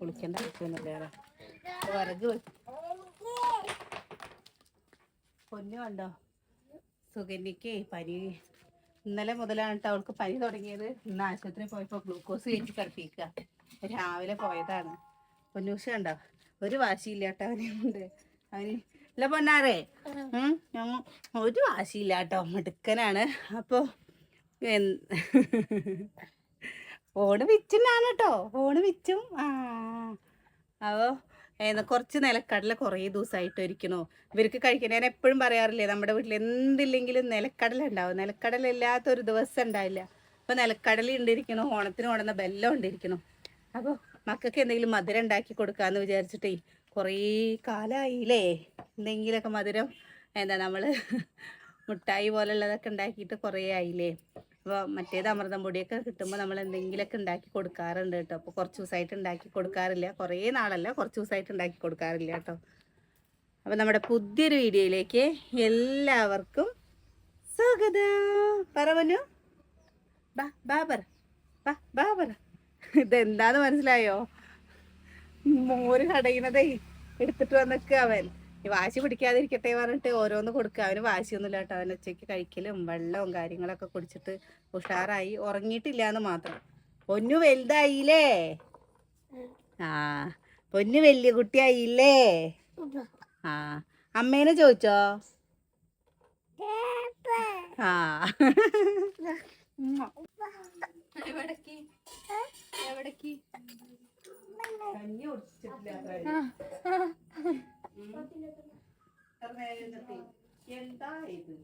കുളിക്കേണ്ട ആവശ്യമൊന്നുമില്ല വെച്ച് പൊന്നു കണ്ടോ? സുഗന്യക്ക് പനി. ഇന്നലെ മുതലാണ് കേട്ടോ അവൾക്ക് പനി തുടങ്ങിയത്. ഇന്ന് ആശുപത്രി പോയപ്പോൾ ഗ്ലൂക്കോസ് കയറ്റി കിടത്തിക്കുക രാവിലെ പോയതാണ്. പൊന്നൂഷ കണ്ടോ? ഒരു വാശിയില്ല കേട്ടോ അവനെ കൊണ്ട് അവന് അല്ല പൊന്നാറേ ഒരു വാശിയില്ല കേട്ടോ മിടുക്കനാണ്. അപ്പോൾ ഫോണ് വിച്ചുന്നാണ് കേട്ടോ ഫോണ് വിച്ചും ആ. അപ്പോൾ കുറച്ച് നിലക്കടല കുറേ ദിവസമായിട്ട് ഒരിക്കണോ. ഇവർക്ക് കഴിക്കാൻ ഞാൻ എപ്പോഴും പറയാറില്ലേ നമ്മുടെ വീട്ടിൽ എന്തില്ലെങ്കിലും നിലക്കടല ഉണ്ടാവും. നിലക്കടല ഇല്ലാത്ത ഒരു ദിവസം ഉണ്ടാവില്ല. അപ്പോൾ നിലക്കടല ഉണ്ടിരിക്കണോ ഓണത്തിന് ഓണുന്ന ബെല്ലം ഉണ്ടിരിക്കണം അപ്പോൾ മക്കൾക്ക് എന്തെങ്കിലും മധുരം ഉണ്ടാക്കി കൊടുക്കാമെന്ന് വിചാരിച്ചിട്ടേ കുറേ കാലമായില്ലേ എന്തെങ്കിലുമൊക്കെ മധുരം എന്താ നമ്മൾ മുട്ടായി പോലുള്ളതൊക്കെ ഉണ്ടാക്കിയിട്ട് കുറേ ആയില്ലേ. അപ്പോൾ മറ്റേത് അമൃതം പൊടിയൊക്കെ കിട്ടുമ്പോൾ നമ്മൾ എന്തെങ്കിലുമൊക്കെ ഉണ്ടാക്കി കൊടുക്കാറുണ്ട് കേട്ടോ. അപ്പോൾ കുറച്ച് ദിവസമായിട്ട് ഉണ്ടാക്കി കൊടുക്കാറില്ല. കുറേ നാളല്ല കുറച്ച് ദിവസമായിട്ട് ഉണ്ടാക്കി കൊടുക്കാറില്ല കേട്ടോ. അപ്പോൾ നമ്മുടെ പുതിയൊരു വീഡിയോയിലേക്ക് എല്ലാവർക്കും സ്വാഗതം. പറവനു ഇതെന്താന്ന് മനസ്സിലായോ? മോര് കടയുന്നതേ എടുത്തിട്ട് വന്നിക്കുക അവൻ. ഈ വാശി പിടിക്കാതിരിക്കട്ടെ പറഞ്ഞിട്ട് ഓരോന്ന് കൊടുക്കുക. അവന് വാശിയൊന്നുമില്ല കേട്ടോ. അവൻ ഉച്ചയ്ക്ക് കഴിക്കലും വെള്ളവും കാര്യങ്ങളൊക്കെ കുടിച്ചിട്ട് ഉഷാറായി ഉറങ്ങിയിട്ടില്ല എന്ന് മാത്രം. പൊന്നു വലുതായില്ലേ? ആ പൊന്നു വലിയ കുട്ടിയായില്ലേ? ആ അമ്മേനെ ചോദിച്ചോ? ആ. എവിടേക്ക്? എവിടേക്ക്? കഞ്ഞി കുടിച്ചിട്ടില്ല എന്താ ഇത്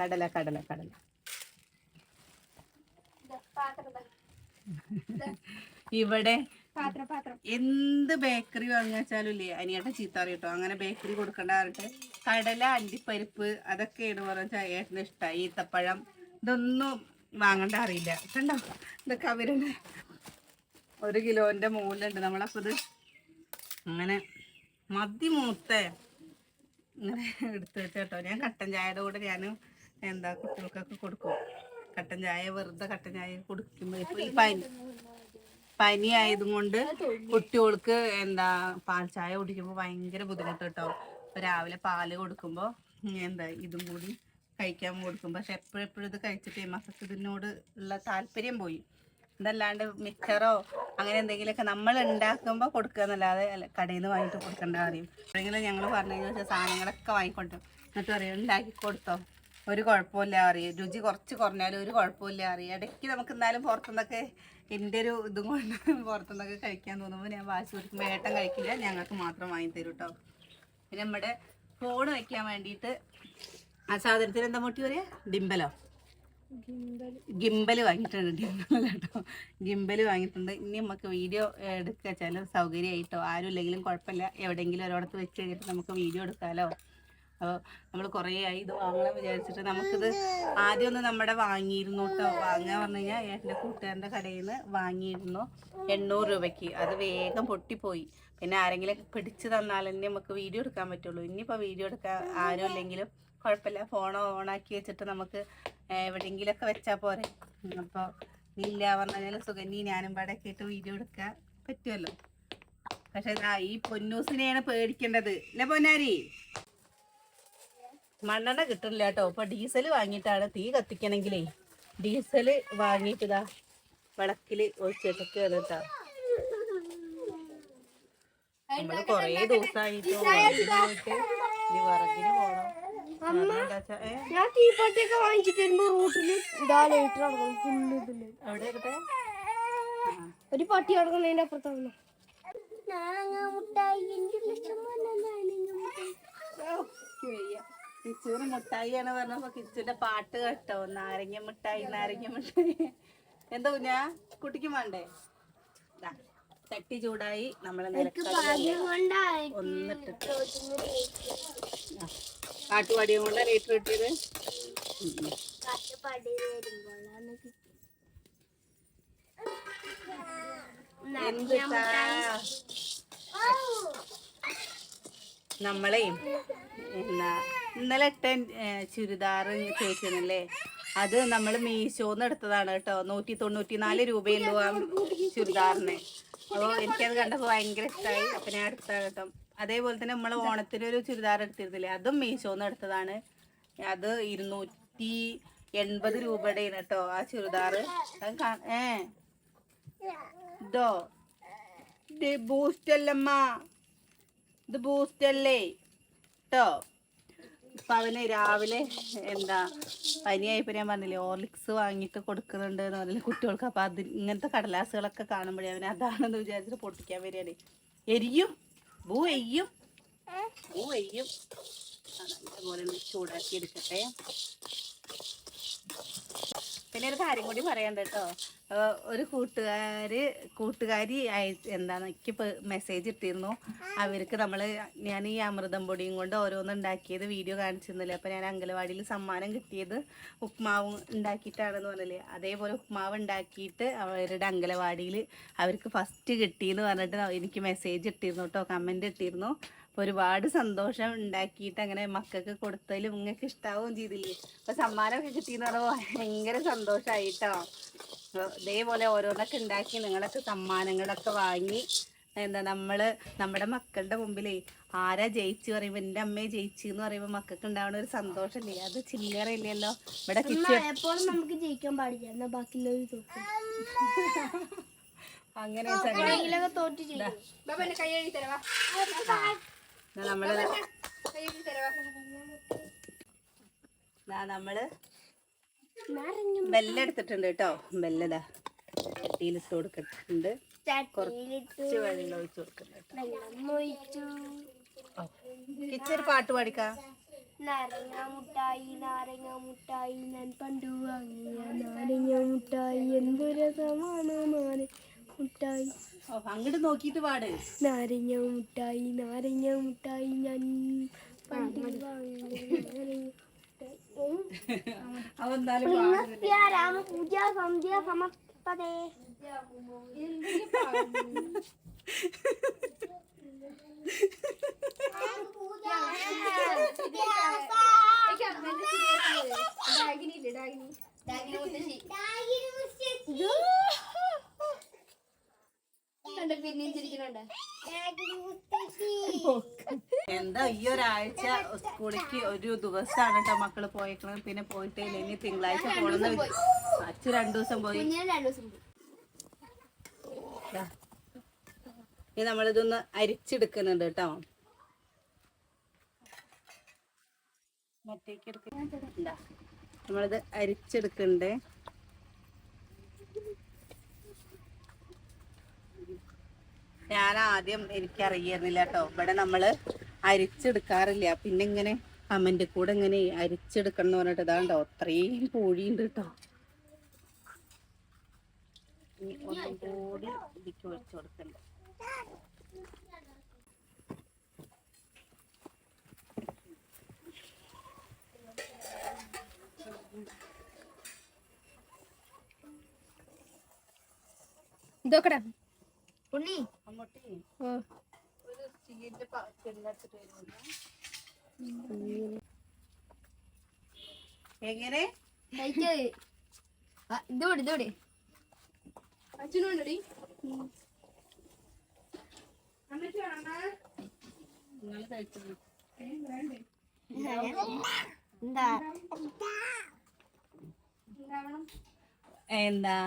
കടല കടല കടല. ഇവിടെ എന്ത് ബേക്കറി വാങ്ങിച്ചാലും ഇല്ലേ? അനിയേട്ടൻ ചീത്ത അങ്ങനെ ബേക്കറി കൊടുക്കണ്ട പറഞ്ഞിട്ട്. കടല അണ്ടിപ്പരിപ്പ് അതൊക്കെയാണ് പറഞ്ഞാൽ ഏട്ടന് ഇഷ്ടമായി ഈത്തപ്പഴം ഇതൊന്നും വാങ്ങണ്ട അറിയില്ല. കണ്ടോ? ഇതൊക്കെ അവരുടെ ഒരു കിലോന്റെ മുകളിലുണ്ട്. നമ്മളപ്പോൾ ഇത് അങ്ങനെ മതി മൂത്തേ. ഇങ്ങനെ എടുത്തു വെച്ച കേട്ടോ. ഞാൻ കട്ടൻ ചായയുടെ കൂടെ ഞാൻ എന്താ കുട്ടികൾക്കൊക്കെ കൊടുക്കും. കട്ടൻ ചായ വെറുതെ കട്ടൻ ചായ കുടിക്കുമ്പോൾ ഇപ്പോൾ ഈ പനി പനി ആയതുകൊണ്ട് കുട്ടികൾക്ക് എന്താ പാൽ ചായ കുടിക്കുമ്പോൾ ഭയങ്കര ബുദ്ധിമുട്ട് കേട്ടോ. ഇപ്പൊ രാവിലെ പാൽ കൊടുക്കുമ്പോൾ എന്താ ഇതും കൂടി കഴിക്കാൻ കൊടുക്കും. പക്ഷെ എപ്പോഴും എപ്പോഴും ഇത് കഴിച്ചിട്ട് മക്കൾക്ക് ഇതിനോട് ഉള്ള താല്പര്യം പോയി. ഇതല്ലാണ്ട് മിക്സറോ അങ്ങനെ എന്തെങ്കിലുമൊക്കെ നമ്മൾ ഉണ്ടാക്കുമ്പോൾ കൊടുക്കുക എന്നല്ലാതെ കടയിൽ നിന്ന് വാങ്ങിയിട്ട് കൊടുക്കേണ്ട കാര്യം എപ്പോഴെങ്കിലും ഞങ്ങൾ പറഞ്ഞു കഴിഞ്ഞാൽ സാധനങ്ങളൊക്കെ വാങ്ങിക്കൊണ്ടു എന്നിട്ട് പറയും ഉണ്ടാക്കി കൊടുത്തോ. ഒരു കുഴപ്പമില്ല അറിയാം രുചി കുറച്ച് കുറഞ്ഞാലും ഒരു കുഴപ്പമില്ല അറിയാം ഇടയ്ക്ക് നമുക്ക് എന്തായാലും പുറത്തുനിന്നൊക്കെ എന്റെ ഒരു ഇതും കൊണ്ട് പുറത്തുനിന്നൊക്കെ കഴിക്കാൻ തോന്നുമ്പോൾ ഞാൻ വാശി കൊടുക്കുമ്പോൾ ഏട്ടൻ കഴിക്കില്ല ഞങ്ങൾക്ക് മാത്രം വാങ്ങി തരും കേട്ടോ പിന്നെ നമ്മുടെ ഫോൺ വെക്കാൻ വേണ്ടിയിട്ട് ആ സാധനത്തിന് എന്താ മുട്ടി പറയാ? ഡിംബലോ ഗിംബൽ വാങ്ങിയിട്ടുണ്ട്. ഡിംബൽ കേട്ടോ. ഗിംബൽ വാങ്ങിയിട്ടുണ്ട്. ഇനി നമുക്ക് വീഡിയോ എടുക്കുക ചില സൗകര്യമായിട്ടോ ആരും ഇല്ലെങ്കിലും കുഴപ്പമില്ല. എവിടെയെങ്കിലും ഒരിടത്ത് വെച്ച് കഴിഞ്ഞിട്ട് നമുക്ക് വീഡിയോ എടുക്കാമല്ലോ അപ്പോൾ നമ്മൾ കുറേ ആയി ഇത് വാങ്ങണം വിചാരിച്ചിട്ട് നമുക്കിത് ആദ്യം ഒന്ന് നമ്മുടെ വാങ്ങിയിരുന്നു കേട്ടോ. വാങ്ങാൻ പറഞ്ഞു കഴിഞ്ഞാൽ എന്റെ കൂട്ടുകാരന്റെ കടയിൽ നിന്ന് വാങ്ങിയിരുന്നു എണ്ണൂറ് രൂപയ്ക്ക്. അത് വേഗം പൊട്ടിപ്പോയി. പിന്നെ ആരെങ്കിലും പിടിച്ച് തന്നാൽ തന്നെ നമുക്ക് വീഡിയോ എടുക്കാൻ പറ്റുള്ളൂ. ഇനിയിപ്പോൾ വീഡിയോ എടുക്കാൻ ആരും ഇല്ലെങ്കിലും കുഴപ്പമില്ല. ഫോൺ ഓണാക്കി വെച്ചിട്ട് നമുക്ക് എവിടെയെങ്കിലുമൊക്കെ വെച്ചാൽ പോരെ. അപ്പോൾ ഇല്ല പറഞ്ഞു കഴിഞ്ഞാൽ സുഗന്നി ഞാനും പാടെ ഒക്കെ ഇട്ട് വീഡിയോ എടുക്കാൻ പറ്റുമല്ലോ പക്ഷെ ഈ പൊന്നൂസിനെയാണ് പേടിക്കേണ്ടത്. അല്ലെ പൊന്നാരി? മണ്ണെണ്ണ കിട്ടില്ല കേട്ടോ. ഇപ്പൊ ഡീസൽ വാങ്ങിയിട്ടാണ് തീ കത്തിക്കണമെങ്കിലേ ഡീസൽ വാങ്ങിയിട്ട് വിളക്കിൽ ഒഴിച്ചിട്ടൊക്കെ കേട്ടോ. നമ്മൾ കൊറേ ദിവസമായിട്ട് പോയിട്ട് ഇനി വിറകിന് പോണം. കാരണം ഞാൻ തീപ്പട്ടിയൊക്കെ വാങ്ങിച്ചിട്ട് വരുമ്പോ റൂട്ടിൽ ഇതാ ലൈറ്റർ നടക്കണം ഫുള്ള് ഇതിൽ. എവിടെ? ഒരു പട്ടി നടക്കുന്നതിന്റെ അപ്പുറത്താണ്. കിച്ചുവിന് മുട്ടായിയാണ് പറഞ്ഞപ്പോ കിച്ചുവിന്റെ പാട്ട് കേട്ടോ. നാരങ്ങ മിഠായി നാരങ്ങ മിഠായി എന്താ കുഞ്ഞാ? കുട്ടിക്ക് വേണ്ടേ? ചട്ടി ചൂടായി നമ്മളെ ഒന്നിട്ടിട്ട്. കാട്ടുപാടിയും കൊണ്ട് ലീറ്റർ. എന്തിട്ടാ നമ്മളെ എന്നാ ഇന്നലെ ഇട്ട ചുരിദാർ ചോദിച്ചിരുന്നല്ലേ അത് നമ്മൾ മീശോന്ന് എടുത്തതാണ് കേട്ടോ. നൂറ്റി തൊണ്ണൂറ്റി നാല് രൂപയുള്ളൂ ആ ചുരിദാറിന്. അപ്പോൾ എനിക്കത് കണ്ടപ്പോൾ ഭയങ്കര ഇഷ്ടമായി അപ്പം ഞാൻ അതേപോലെ തന്നെ നമ്മൾ ഓണത്തിന് ഒരു ചുരിദാർ എടുത്തിരുന്നില്ലേ? അതും മീശോന്ന് എടുത്തതാണ്. അത് ഇരുന്നൂറ്റി എൺപത് രൂപയുടെ കേട്ടോ ആ ചുരിദാർ. ഏ. ഇതോ. ഇത് ബൂസ്റ്റ് അല്ലമ്മ ഇത് ബൂസ്റ്റ് അല്ലേ? കേട്ടോ ഇപ്പൊ അവന് രാവിലെ എന്താ പനിയായപ്പോ ഞാൻ പറഞ്ഞില്ലേ ഓർലിക്സ് വാങ്ങിയിട്ട് കൊടുക്കുന്നുണ്ട് എന്ന് പറഞ്ഞില്ലേ കുട്ടികൾക്ക്. അപ്പൊ അത് ഇങ്ങനത്തെ കടലാസുകളൊക്കെ കാണുമ്പോഴേ അവന് അതാണെന്ന് വിചാരിച്ചിട്ട് പൊട്ടിക്കാൻ വരികയാണ്. എരിയും? ഭൂ എയ്യും ഭൂ എയ്യും ഒന്ന് ചൂടാക്കി എടുക്കട്ടെ. പിന്നെ ഒരു കാര്യം കൂടി പറയണ്ട കേട്ടോ ഒരു കൂട്ടുകാര് കൂട്ടുകാരി അയ- എന്താണ് എനിക്ക് മെസ്സേജ് ഇട്ടിരുന്നു. അവർക്ക് നമ്മൾ ഞാൻ ഈ അമൃതം പൊടിയും കൊണ്ട് ഓരോന്ന് ഉണ്ടാക്കിയത് വീഡിയോ കാണിച്ചിരുന്നില്ലേ? അപ്പം ഞാൻ അംഗലവാടിയിൽ സമ്മാനം കിട്ടിയത് ഉപ്മാവ് ഉണ്ടാക്കിയിട്ടാണെന്ന് പറഞ്ഞില്ലേ? അതേപോലെ ഉപ്മാവ് ഉണ്ടാക്കിയിട്ട് അവരുടെ അംഗലവാടിയിൽ അവർക്ക് ഫസ്റ്റ് കിട്ടിയെന്ന് പറഞ്ഞിട്ട് എനിക്ക് മെസ്സേജ് ഇട്ടിരുന്നു കേട്ടോ കമന്റ് ഇട്ടിരുന്നു. ഒരുപാട് സന്തോഷം ഉണ്ടാക്കിയിട്ട് അങ്ങനെ മക്കൾക്ക് കൊടുത്തതിലും നിങ്ങൾക്ക് ഇഷ്ടാവുകയും ചെയ്തില്ലേ? അപ്പോൾ സമ്മാനമൊക്കെ കിട്ടിയെന്ന് പറയുമ്പോൾ ഭയങ്കര സന്തോഷമായിട്ടോ ഇതേപോലെ ഓരോന്നൊക്കെ ഉണ്ടാക്കി നിങ്ങളൊക്കെ സമ്മാനങ്ങളൊക്കെ വാങ്ങി എന്താ നമ്മൾ നമ്മുടെ മക്കളുടെ മുമ്പിലേ ആരാ ജയിച്ചു പറയുമ്പോൾ എന്റെ അമ്മയെ ജയിച്ചു എന്ന് പറയുമ്പോൾ മക്കൾക്ക് ഉണ്ടാവുന്ന ഒരു സന്തോഷമില്ലേ അത് ചില്ലറ ഇല്ലല്ലോ ഇവിടെ എപ്പോഴും നമുക്ക് ജയിക്കാൻ പാടില്ല. എന്നാ ബാക്കിയുള്ളവർ തോക്കും. അങ്ങനെ തോറ്റ് ചെയ്യും നമ്മൾ നമ്മൾ ബെല്ല എടുത്തിട്ടുണ്ട് കേട്ടോ. ബെല്ലതാ ചട്ടിയിലിട്ട് കൊടുത്തിട്ടുണ്ട്. കുറച്ച് വെള്ളം ഒഴിച്ച് കൊടുക്കുന്നുണ്ട് കിച്ചൊരു പാട്ട് പാടിക്കാം? നാരങ്ങ മുട്ടായി നാരങ്ങ മുട്ടായി ഞാൻ പണ്ടു വാങ്ങിയ നാരങ്ങ മുട്ടായി. എന്തൊരു സമാനമാണ് മുട്ടായി. അങ്ങോട്ട് നോക്കിയിട്ട് പാട്. നാരങ്ങ മുട്ടായി നാരങ്ങ മുട്ടായി ഞാൻ ഡാഗിനി വാങ്ങിയ ഡാഗിനി ഡാഗിനി? എന്തായാലും എന്താ ഈ ഒരാഴ്ച സ്കൂളിക്ക് ഒരു ദിവസമാണ് കേട്ടോ മക്കൾ പോയേക്കണത്. പിന്നെ പോയിട്ടേ ഇനി തിങ്കളാഴ്ച പോണെന്ന് അച്ഛൻ രണ്ടു ദിവസം പോയി. ഇനി നമ്മളിതൊന്ന് അരിച്ചെടുക്കുന്നുണ്ട് കേട്ടോ മറ്റേക്ക് എടുക്കണ്ടാ നമ്മളിത് അരിച്ചെടുക്കണ്ടേ ഞാൻ ആദ്യം എനിക്കറിയായിരുന്നില്ല കേട്ടോ ഇവിടെ നമ്മൾ അരിച്ചെടുക്കാറില്ല. പിന്നെ ഇങ്ങനെ അമ്മന്റെ കൂടെ ഇങ്ങനെ അരിച്ചെടുക്കണം എന്ന് പറഞ്ഞിട്ട് ഇതാണ്ടോ? അത്രയും പൂഴിയുണ്ട് കേട്ടോ. ഇതൊക്കെ ഉണ്ണി. എങ്ങനെ? ഇതോടെ ഇതോടെ അച്ഛനുണ്ടടി നിങ്ങൾ കഴിച്ചത് എന്താ? എന്താ?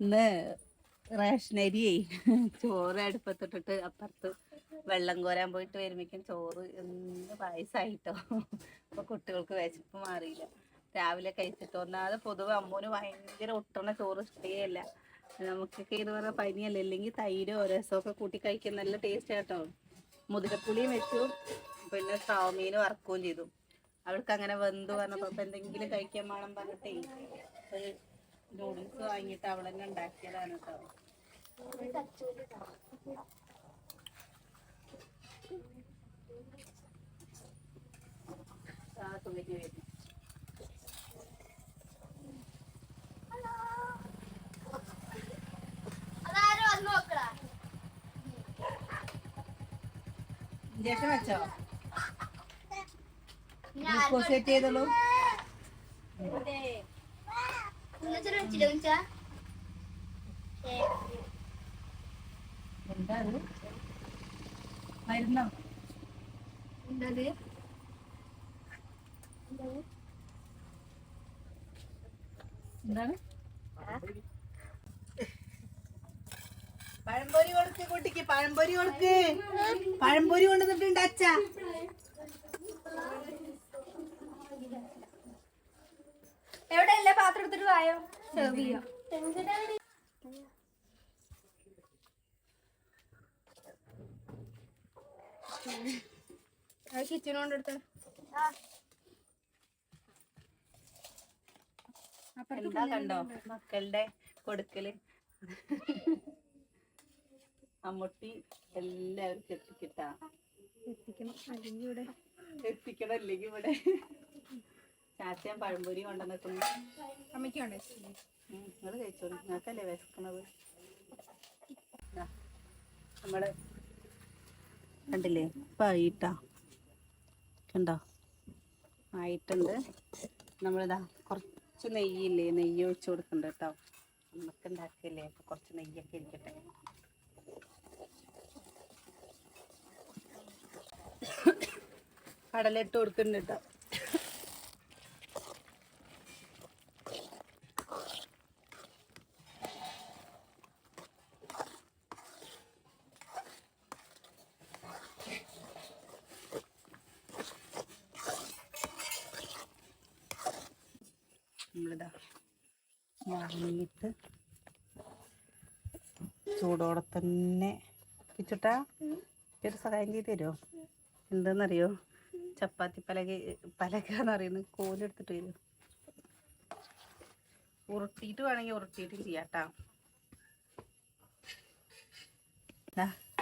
ഇന്ന് റേഷനരിയേ. ചോറ് അടുപ്പത്തിട്ടിട്ട് അപ്പുറത്ത് വെള്ളം കോരാൻ പോയിട്ട് വരുമ്പോഴേക്കും ചോറ് എന്ത് പായസമായിട്ടോ അപ്പൊ കുട്ടികൾക്ക് വിശപ്പ് മാറിയില്ല. രാവിലെ കഴിച്ചിട്ട് ഒന്നാമത് പൊതുവെ അമ്മൂന് ഭയങ്കര ഒട്ടണ ചോറ് ഇഷ്ടേയല്ല. നമുക്കൊക്കെ ഇത് പറഞ്ഞ പനിയല്ല? അല്ലെങ്കിൽ തൈരോ രസമൊക്കെ കൂട്ടി കഴിക്കാൻ നല്ല ടേസ്റ്റ് കേട്ടോ മുതിരപ്പുളിയും വെച്ചു. പിന്നെ സ്രാവമീൻ വറക്കുകയും ചെയ്തു. അവൾക്ക് അങ്ങനെ വെന്ത് പറഞ്ഞപ്പോ എന്തെങ്കിലും കഴിക്കാൻ വേണം പറഞ്ഞിട്ടേ. നൂഡിൽസ് വാങ്ങിയിട്ട് അവൾ തന്നെ ഉണ്ടാക്കിയതാണ് കേട്ടോ വന്ന് നോക്കടാ. ഇഞ്ചക്ഷൻ വെച്ചോ? ഗ്ലൂക്കോസ് സെറ്റ് ചെയ്തോളൂ. എന്താണ് പഴംപൊരി കൊടുക്ക് കുട്ടിക്ക് പഴംപൊരി കൊടുക്ക്. പഴംപൊരി കൊണ്ടുവന്നിട്ടുണ്ട് അച്ഛ. എവിടെ എല്ലാ പാത്രം എടുത്തിട്ട് വായോ സെർവ് ചെയ്യാം? കിച്ചനോണ്ട് എടുത്ത. എന്താ കണ്ടോ? മക്കളുടെ കൊടുക്കൽ. അമ്മട്ടി എല്ലാവർക്കും എത്തിക്കിട്ടാ. എത്തിക്കണം അല്ലെങ്കിൽ ഇവിടെ. എത്തിക്കണം അല്ലെങ്കിൽ ഇവിടെ. ചാച്ചൻ പഴംപൊരി കൊണ്ടുവന്നിട്ടുണ്ട്. അമ്മയ്ക്ക് വേണ്ടേ നിങ്ങൾ കഴിച്ചോളൂ. നിങ്ങൾക്കല്ലേ വിശക്കണത്? ദാ, നമ്മൾ കണ്ടില്ലേ? ഇപ്പം ആയിട്ടാ. കണ്ടോ? ആയിട്ടുണ്ട്. നമ്മളിതാ കുറച്ച് നെയ്യില്ലേ? നെയ്യ് ഒഴിച്ചു കൊടുക്കണ്ട കേട്ടോ. നമുക്ക് ഉണ്ടാക്കില്ലേ അപ്പൊ കുറച്ച് നെയ്യൊക്കെ ഇരിക്കട്ടെ. കടലിട്ട് കൊടുക്കുന്നുണ്ട് കേട്ടോ. നമ്മളിതാ വാങ്ങിയിട്ട് ചൂടോടെ തന്നെ കിച്ചുട്ടാ ഒരു സഹായം ചെയ്ത് തരുമോ എന്താണെന്നറിയോ ചപ്പാത്തി പലക പലക എന്ന് പറയുന്നത് കോലെടുത്തിട്ട് വരും. ഉരുട്ടിയിട്ട് വേണമെങ്കിൽ ഉരുട്ടിയിട്ടും ചെയ്യാട്ടാ.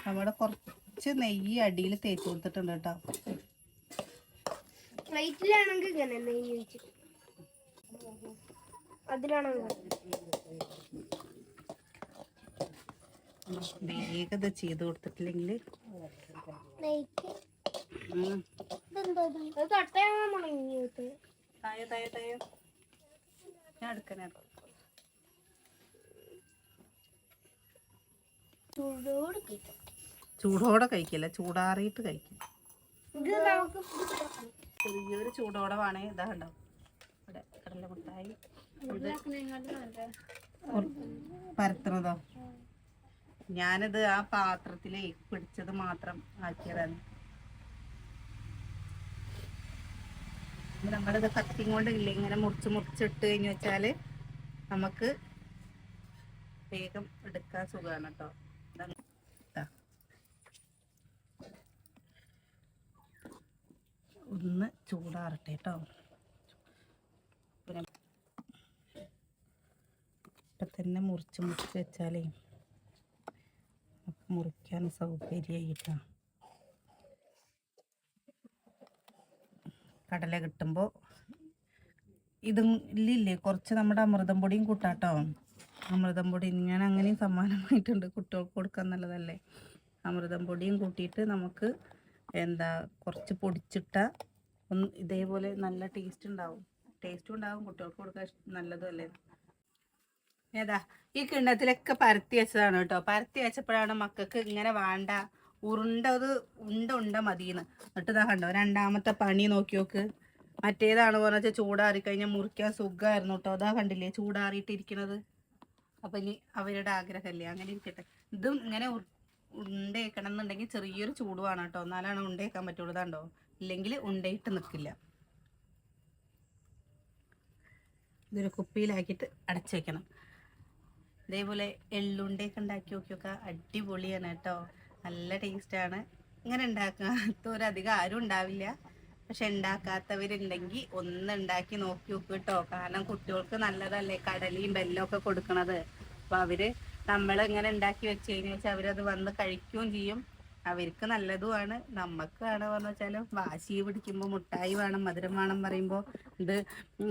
നമ്മുടെ കുറച്ച് നെയ്യ് അടിയിൽ തേച്ച് കൊടുത്തിട്ടുണ്ട് കേട്ടോ. പ്ലേറ്റിലാണെങ്കിൽ നെയ്യ് ഒഴിച്ച് അതിലാണെങ്കിൽ വേഗം ഇത് ചെയ്ത് കൊടുത്തിട്ടില്ലെങ്കിൽ ഞാൻ ചൂടോട് കഴിക്കില്ല ചൂടാറിയിട്ട് കഴിക്കും. ചെറിയൊരു ചൂടോടെ വേണേ ഇതാ ഉണ്ടാവും കടല മുട്ടായി. പരത്തുന്നതോ ഞാനിത് ആ പാത്രത്തിൽ പിടിച്ചത് മാത്രം ആക്കിയതാണ്. നമ്മളിത് കത്തിയും കൊണ്ട് ഇല്ല ഇങ്ങനെ മുറിച്ച് മുറിച്ചിട്ട് കഴിഞ്ഞ് വെച്ചാൽ നമുക്ക് വേഗം എടുക്കാൻ സുഖമാണ് കേട്ടോ. ഒന്ന് ചൂടാറട്ടെ കേട്ടോ പിന്നെ ഇപ്പം തന്നെ മുറിച്ച് മുറിച്ച് വെച്ചാലേ നമുക്ക് മുറിക്കാൻ സൗകര്യമായിട്ടാ. കടല കിട്ടുമ്പോൾ ഇതും ഇല്ലില്ലേ കുറച്ച് നമ്മുടെ അമൃതം പൊടിയും കൂട്ടാട്ടോ. അമൃതം പൊടി ഞാൻ അങ്ങനെയും സമ്മാനമായിട്ടുണ്ട് കുട്ടികൾക്ക് കൊടുക്കാൻ നല്ലതല്ലേ. അമൃതം പൊടിയും കൂട്ടിയിട്ട് നമുക്ക് എന്താ കുറച്ച് പൊടിച്ചിട്ട ഒന്ന് ഇതേപോലെ നല്ല ടേസ്റ്റ് ഉണ്ടാവും. ടേസ്റ്റും ഉണ്ടാവും കുട്ടികൾക്ക് കൊടുക്കാൻ നല്ലതും അല്ലേ? ഏതാ? ഈ കിണ്ണത്തിലൊക്കെ പരത്തി വെച്ചതാണ് കേട്ടോ. പരത്തി വെച്ചപ്പോഴാണ് മക്കൾക്ക് ഇങ്ങനെ വേണ്ട ഉരുണ്ട അത് ഉണ്ട ഉണ്ട മതിയെന്ന്. എന്നിട്ട് കണ്ടോ രണ്ടാമത്തെ പണി നോക്കി നോക്ക്. മറ്റേതാണ് പറഞ്ഞാൽ ചൂടാറി കഴിഞ്ഞാൽ മുറിക്കാൻ സുഖമായിരുന്നു കേട്ടോ. അതാ കണ്ടില്ലേ ചൂടാറിയിട്ടിരിക്കണത്. അപ്പൊ ഇനി അവരുടെ ആഗ്രഹമല്ലേ അങ്ങനെ ഇരിക്കട്ടെ. ഇതും ഇങ്ങനെ ഉണ്ടേക്കണം എന്നുണ്ടെങ്കിൽ ചെറിയൊരു ചൂട് വേണം കേട്ടോ. എന്നാലാണ് ഉണ്ടേക്കാൻ പറ്റുള്ളൂ. ഇതാണ്ടോ ഇല്ലെങ്കിൽ ഉണ്ടയിട്ട് നിൽക്കില്ല. ഇതൊരു കുപ്പിയിലാക്കിയിട്ട് അടച്ചു വെക്കണം ഇതേപോലെ എള്ളുണ്ടയൊക്കെ ഉണ്ടാക്കി നോക്കിയൊക്കെ അടിപൊളിയാണ് കേട്ടോ. നല്ല ടേസ്റ്റാണ് ഇങ്ങനെ ഉണ്ടാക്കാത്തവരധികം ആരും ഉണ്ടാവില്ല. പക്ഷെ ഉണ്ടാക്കാത്തവരുണ്ടെങ്കിൽ ഒന്ന് ഉണ്ടാക്കി നോക്കി നോക്കും കേട്ടോ. കാരണം കുട്ടികൾക്ക് നല്ലതല്ലേ കടലയും ബെല്ലും ഒക്കെ കൊടുക്കണത്. അപ്പൊ അവർ നമ്മൾ ഇങ്ങനെ ഉണ്ടാക്കി വെച്ച് കഴിഞ്ഞാൽ അവരത് വന്ന് കഴിക്കുകയും ചെയ്യും. അവർക്ക് നല്ലതുമാണ്. നമുക്കാണ് പറഞ്ഞു വെച്ചാലും വാശി പിടിക്കുമ്പോൾ മുട്ടായി വേണം മധുരം വേണം പറയുമ്പോൾ ഇത്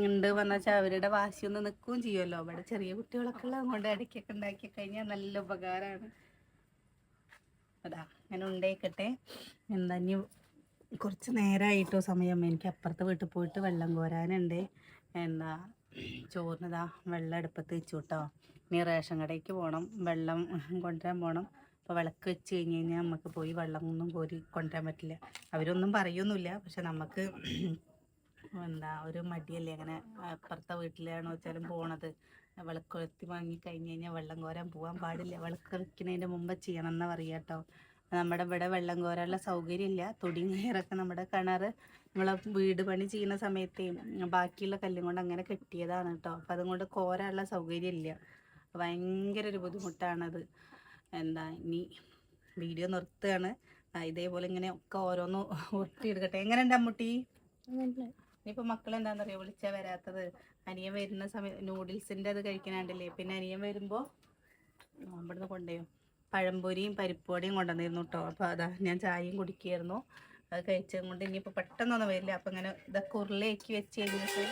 ഉണ്ട് പറഞ്ഞു വെച്ചാൽ അവരുടെ വാശി ഒന്ന് നിൽക്കുകയും ചെയ്യുമല്ലോ. അവിടെ ചെറിയ കുട്ടികളൊക്കെ ഉള്ളത് കൊണ്ട് ഇടയ്ക്കൊക്കെ ഉണ്ടാക്കി കഴിഞ്ഞാൽ നല്ല ഉപകാരമാണ്. അതാ അങ്ങനെ ഉണ്ടേക്കട്ടെ. എന്താ ഇനി കുറച്ച് നേരമായിട്ടോ സമയം. എനിക്ക് അപ്പുറത്ത് വീട്ടിൽ പോയിട്ട് വെള്ളം കോരാനുണ്ട്. എന്താ ചോറിനതാ വെള്ളം അടുപ്പത്ത് വെച്ചു കേട്ടോ ഇനി റേഷൻ കടയ്ക്ക് പോകണം വെള്ളം കൊണ്ടുവരാൻ പോകണം അപ്പോൾ വിളക്ക് വെച്ച് കഴിഞ്ഞ് കഴിഞ്ഞാൽ നമുക്ക് പോയി വെള്ളമൊന്നും കോരി കൊണ്ടുവരാൻ പറ്റില്ല. അവരൊന്നും പറയൊന്നുമില്ല. പക്ഷെ നമുക്ക് എന്താ ഒരു മടിയല്ലേ അങ്ങനെ അപ്പുറത്തെ വീട്ടിലാണോ വെച്ചാലും പോണത്? വിളക്ക് കൊളുത്തി വാങ്ങി കഴിഞ്ഞ് കഴിഞ്ഞാൽ വെള്ളം കോരാൻ പോകാൻ പാടില്ല. വിളക്ക് വെക്കുന്നതിന്റെ മുമ്പ് ചെയ്യണം എന്നാ പറയുക കേട്ടോ നമ്മുടെ ഇവിടെ വെള്ളം കോരാനുള്ള സൗകര്യമില്ല. തൊടിയും കയറൊക്കെ നമ്മുടെ കിണർ നമ്മളെ വീട് പണി ചെയ്യുന്ന സമയത്ത് ബാക്കിയുള്ള കല്ലും കൊണ്ട് അങ്ങനെ കെട്ടിയതാണ് കേട്ടോ അപ്പം അതുകൊണ്ട് കോരാനുള്ള സൗകര്യമില്ല. ഭയങ്കര ഒരു ബുദ്ധിമുട്ടാണത്. എന്താ ഇനി വീഡിയോ നിർത്തുകയാണ്. ഇതേപോലെ ഇങ്ങനെ ഒക്കെ ഓരോന്ന് എങ്ങനെ ഉണ്ട് അമ്മൂട്ടി? ഇനിയിപ്പോൾ മക്കൾ എന്താണെന്ന് അറിയോ? വിളിച്ചാൽ വരാത്തത്. അനിയൻ വരുന്ന സമയം നൂഡിൽസിന്റെ അത് കഴിക്കാനാണ്ടല്ലേ പിന്നെ അനിയൻ വരുമ്പോൾ ഇവിടുന്ന് കൊണ്ടുപോയോ. പഴംപൊരിയും പരിപ്പുവടയും കൊണ്ടുവന്നിരുന്നു കേട്ടോ അപ്പോൾ അതാ ഞാൻ ചായയും കുടിക്കുകയായിരുന്നു. അത് കഴിച്ചത് കൊണ്ട് ഇനിയിപ്പോൾ പെട്ടെന്നൊന്നും വരില്ല. അപ്പൊ ഇങ്ങനെ ഇതൊക്കെ ഉരുളയാക്കി വെച്ച് കഴിഞ്ഞിട്ട്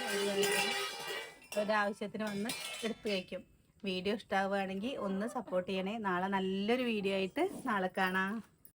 ഒരാവശ്യത്തിന് വന്ന് എടുത്ത് കഴിക്കും. വീഡിയോ ഇഷ്ടമാവുകയാണെങ്കിൽ ഒന്ന് സപ്പോർട്ട് ചെയ്യണേ. നാളെ നല്ലൊരു വീഡിയോ ആയിട്ട് നാളെ കാണാം.